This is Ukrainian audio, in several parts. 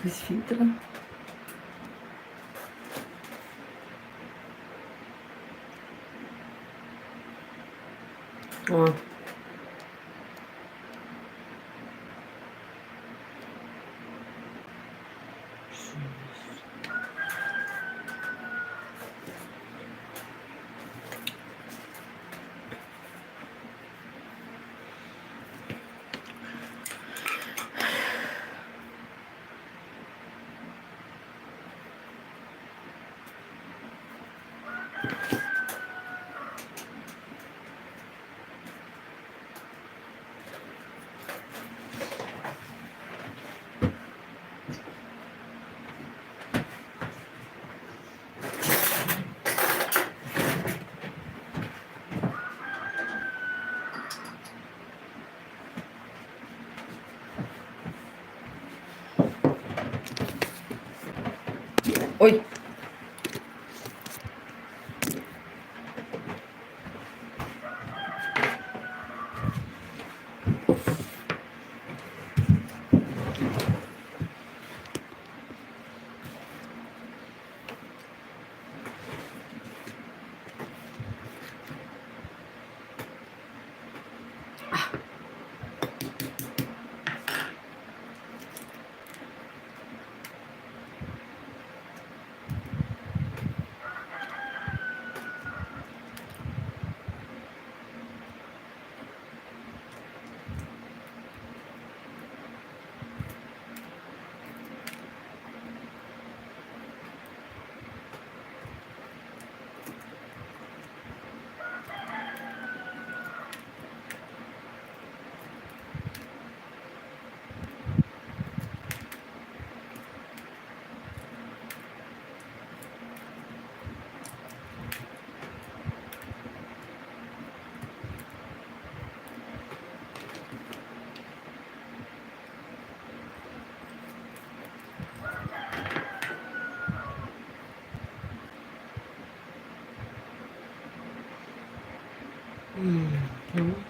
Com esse filtro. Tá Ó. Jesus. О. Ой. Mm-hmm.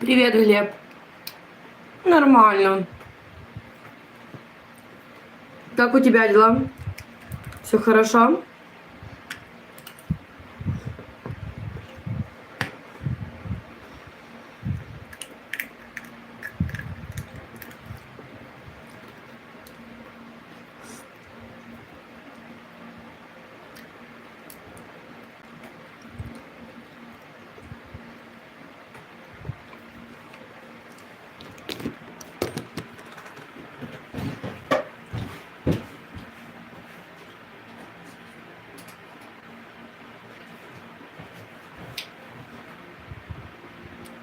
Привет, Глеб. Нормально. Как у тебя дела? Все хорошо?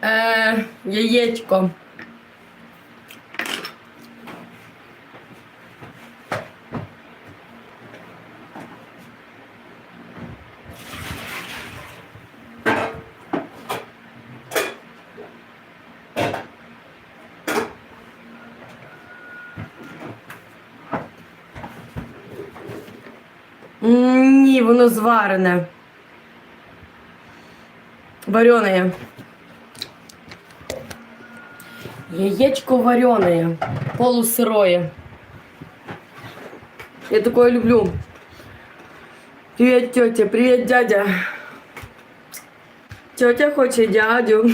Е, яєчко. Ні, воно зварене. Вареное. Яєчко вареное. Полусырое. Я такое люблю. Привет, тетя. Привет, дядя. Тетя хочет дядю.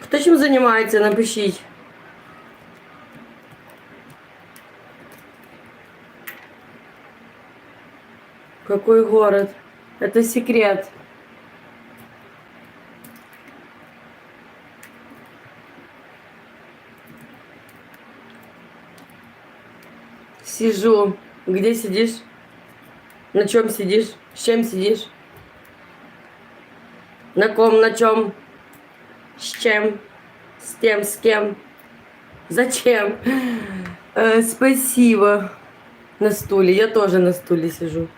Хто чим займається, напишіть. Какой город? Это секрет. Сижу. Где сидишь? На чем сидишь? С чем сидишь? На ком, на чем? С чем? С тем, с кем? Зачем? Э, спасибо. На стуле. Я тоже на стуле сижу.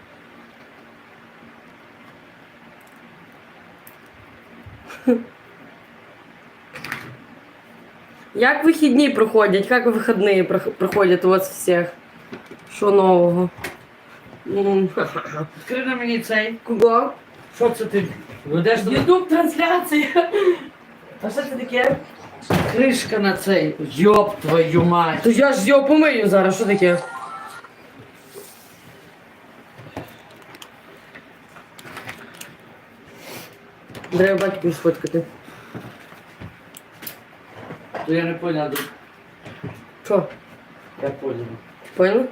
Як вихідні проходять? Як вихідні прох- проходять у вас всіх? Що нового? М, Відкрий на мені цей. Кого? Що це ти ведеш до Ютуб трансляція. А що це таке? кришка на цей? Йоп твою мать. То я ж його помию зараз, що таке? Треба батьку сфоткати. То я не поняв. Що? Я поняв. Понял?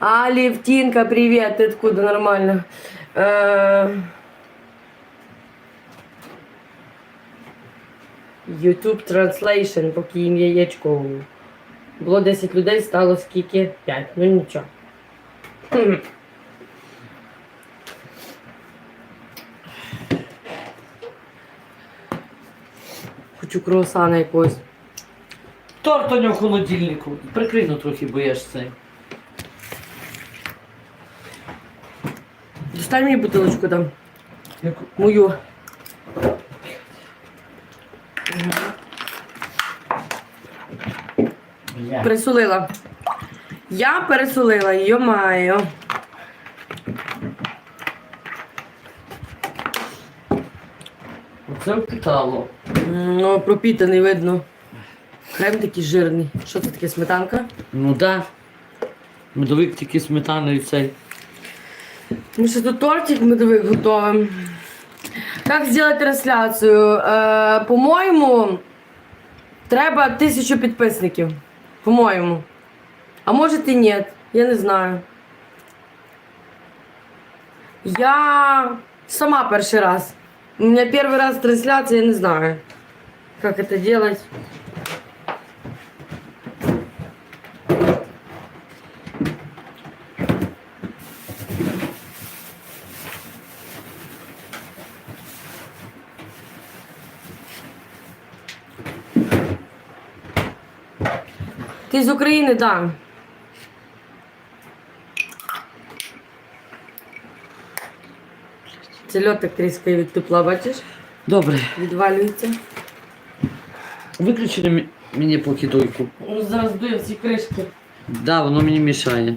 А, Левтинка, привет, ты откуда? Нормально. Э, YouTube Translation, поки їм яєчко. Було 10 людей, стало скільки? 5. Ну нічого. Хочу круасана якогось. Торт у нього в холодильнику. Прикрий ну трохи, бо я ж цей. Достань мені бутилочку там. Яку? Мою. Бля. Пересолила. Я пересолила, йо-маю. Оце впитало. Ну, пропітаний видно. Крем такий жирний. Що це таке сметанка? Ну да. Медовик тільки сметаною і цей. Ми ще тут тортик медовик готовим. Як зробити трансляцію? Е, по-моєму, треба тисячу підписників. По-моєму. А може і ні. Я не знаю. Я сама перший раз. У меня первый раз трансляция, я не знаю, как это делать. Ти з України, да. Це льотик тріскає від тепла, бачиш? Добре. Відвалюється. Виключи мені-. Ну, зараз дує всі кришки. Да, воно мені мішає.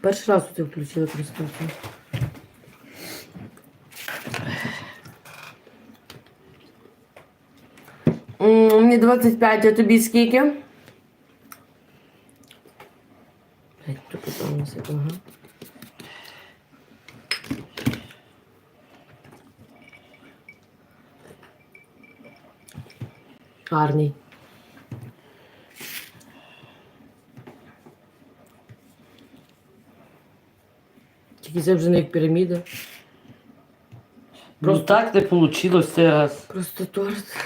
Перший раз у включила трансляцію. М, Мені 25, а тобі скільки? Гарний. Тільки це вже не як піраміда. Просто так не вийшло цей раз. Просто торт.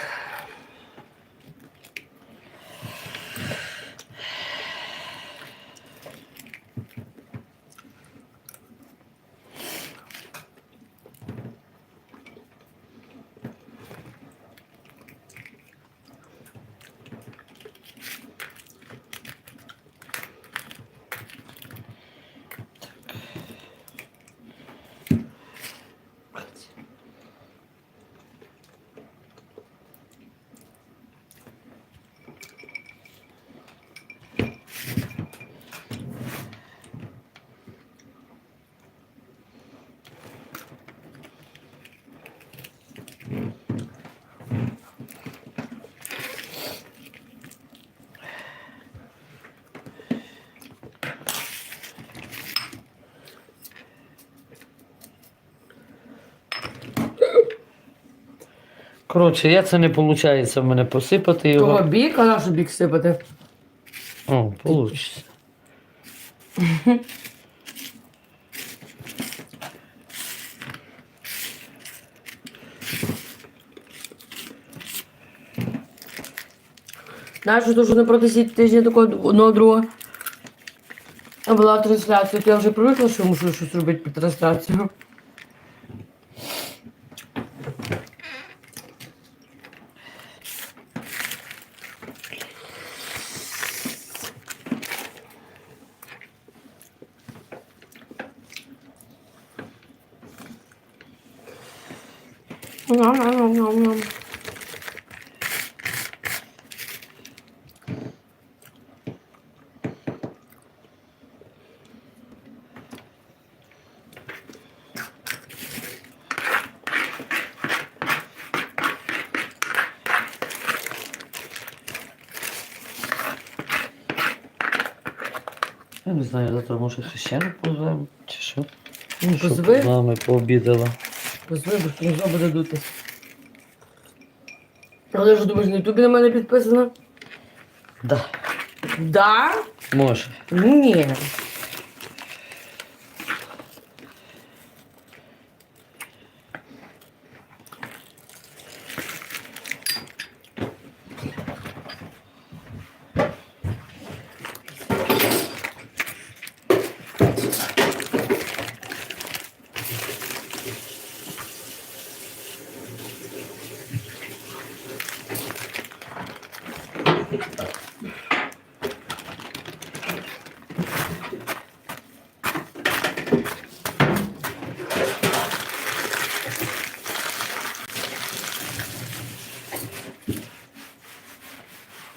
Коротше, я це не виходить в мене посипати його. Того бік, а нашу бік сипати. О, вийде. Знаєш, що вже напроти сіти тижня такого одного другого. А була трансляція, то я вже привикла, що мушу щось робити під трансляцію. Ням-ням-ням-ням. Я не знаю, завтра може хрещену позвемо, чи що? Ну, Щоб з нами пообідала. Позви, бо що не буде дути. Але ж думаєш, на ютубі на мене підписано? Да, Да? може. Ні.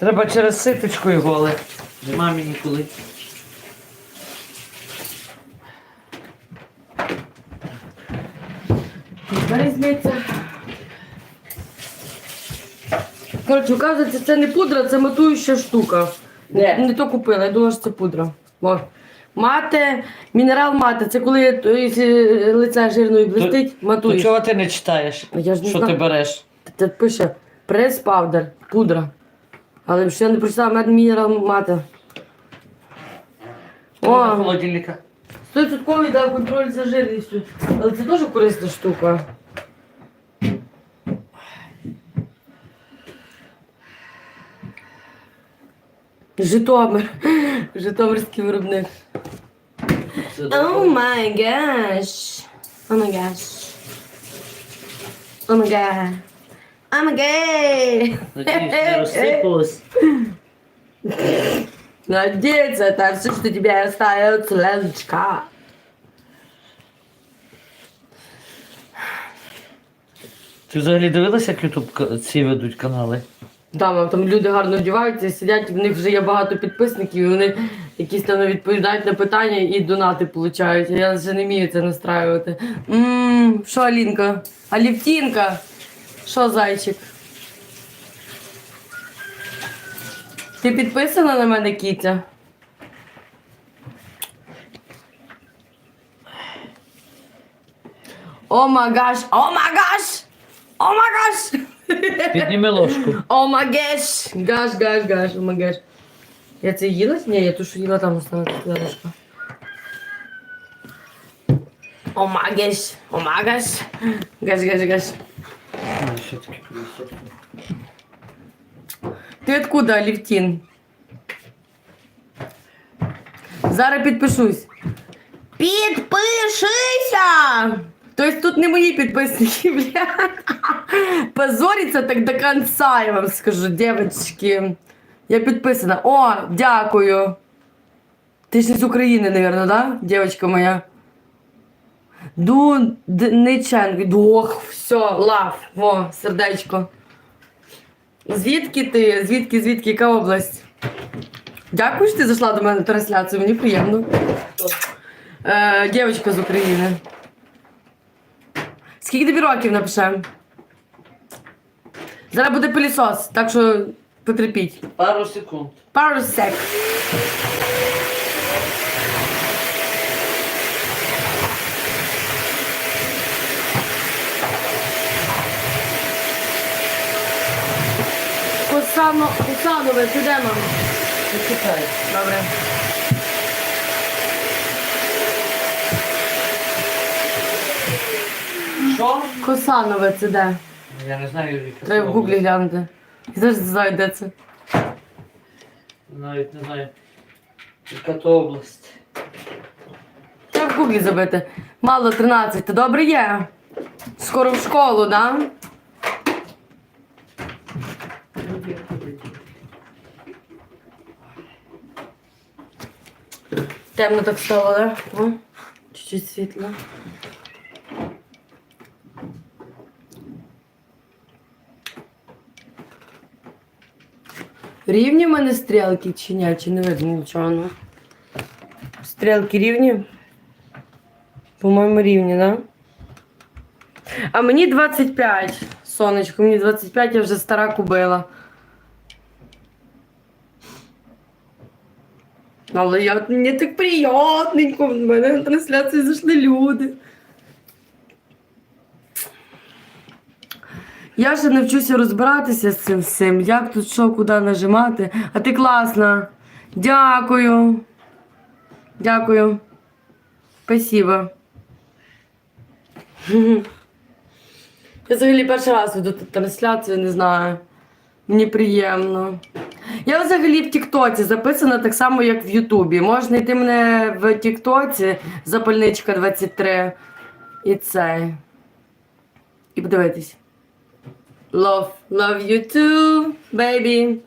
Треба через ситочку його, але нема мені коли. Різниця? Коротше, оказується, це не пудра, це матуюча штука. Не, не то купила, я думала, що це пудра. О. Мате, мінерал мате, це коли то, лице жирною блистить, То матуєш. чого ти не читаєш? Я ж не що знаю. ти береш? Тут пише прес павдер, пудра. Але ще не прочитала мед мінерал мате. О! О, холодильника. 100% да, контроль за жирністю. Але це теж корисна штука. Житомир. Житомирський виробник. О май гаш. О май гаш. О май гаш. Май гаш. Надіюсь, не розсипалось. Надеяться, это все, что тебе остается, Леночка. Ти взагалі дивилася, як ютуб ці ведуть канали? Да, мам, там люди гарно одягаються, сидять, в них вже є багато підписників, і вони якісь там відповідають на питання і донати получають. Я вже не вмію це настраювати. Ммм, що Алінка? Алівтінка? Що, зайчик? Ти підписана на мене, Кітя? О май гаш! О май гаш! О май гаш! Підніми ложку. О магеш! Гаш, гаш, гаш, о магеш. Я це їла? Ні, я ту, що їла там осталась ложка. О магеш, о магаш. Гаш, гаш, гаш. Колесо? Ти откуда, Лівтін? Зараз підпишусь. Підпишися! Тобто тут не мої підписники, блядь. Позориться так до конца, я вам скажу, девочки. Я підписана. О, дякую. Ти ж не з України, наверное, да? Девочка моя. Дуниченко. Ох, все, лав. Во, сердечко. Звідки ти? Звідки, звідки, яка область? Дякую, що ти зайшла до мене на трансляцію, мені приємно. Е, дівчинка з України. Скільки тобі років напишем? Зараз буде пилісос, так що потерпіть. Пару секунд. Пару сек. Косано, Косанове, ти де мам? Почекай. Добре. Що? Косанове, це де? Я не знаю, яка Треба в гуглі глянути. Я завжди знаю, де це. Навіть не знаю. Яка то область. Треба в гуглі забити. Мало 13, то добре є. Скоро в школу, да? Темно так стало, да? Чуть-чуть світло. Рівні в мене стрілки чи ні, чи не видно нічого. Ну. Стрілки рівні? По-моєму, рівні, да? А мені 25, сонечко, мені 25, я вже стара кубила. Але я, мені так приятненько, в мене на трансляції зайшли люди. Я ще навчуся розбиратися з цим всім, як тут що, куди нажимати. А ти класна. Дякую. Дякую. Спасибо. Я взагалі перший раз веду трансляцію, не знаю. Мені приємно. Я взагалі в Тіктоці записана так само, як в Ютубі. Можна знайти мене в Тіктоці, запальничка 23. І це. І подивитись. Love, love you too, baby.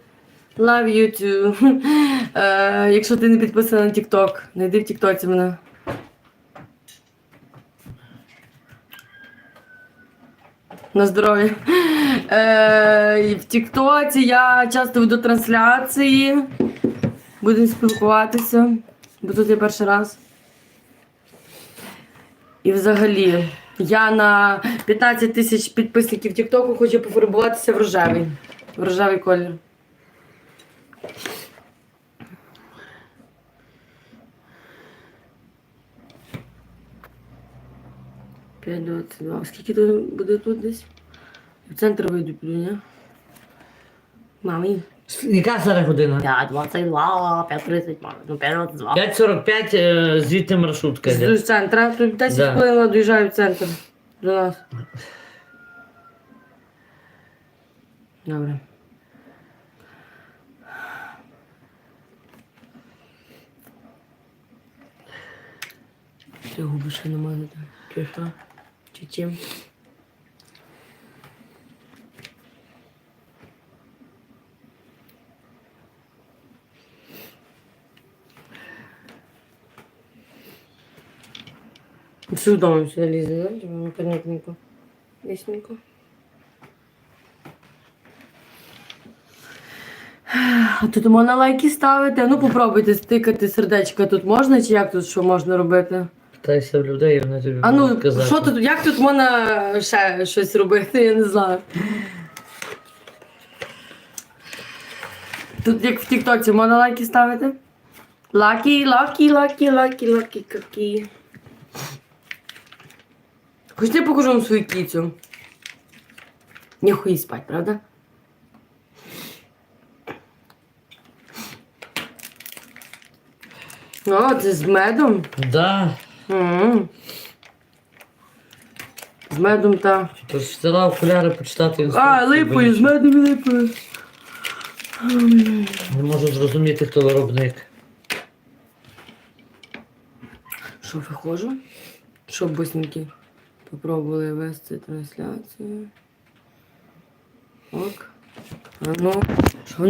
Love you too. Е, якщо ти не підписана на TikTok, знайди в Тіктоці мене. На здоров'я. Е, в Тіктоці я часто веду трансляції. Будемо спілкуватися. Бо тут я перший раз. І взагалі, я на 15 тисяч підписників Тіктоку хочу пофарбуватися в рожевий. В рожевий колір. П'ять двадцять два. Скільки тут буде тут десь? В центр вийду піду, ні? Мамі. Яка зараз година? 5.22, 5.30, мамі. Ну, 5.22. 5.45 е, звідти маршрутка йде. З центра, тут 10 Да. хвилин доїжджаю в центр до нас. Добре. Ти губи ще намазати. Чи що? Чим? Сюда он сюда лізе, да? Щоб понятненько. Ясненько. А тут можна лайки ставити. Ну попробуйте стикати сердечка тут можна, чи як тут що можна робити? Питайся в людей, і вони тобі А ну, казати. що тут, як тут можна ще щось робити, я не знаю. Тут як в Тіктоці можна лайки ставити? Лакі, лакі, лакі, лакі, лакі, какі. Хочете я покажу вам свою кіцю? Ніхуї спать, правда? О, це з медом. Да. М. З медом та. Тож взяла окуляри почитати А, інструкцію, липою, з медом і липою. Не можу зрозуміти, хто виробник. Що, виходжу? Що, бусинки? Попробували вести трансляцію. Ок. А ну,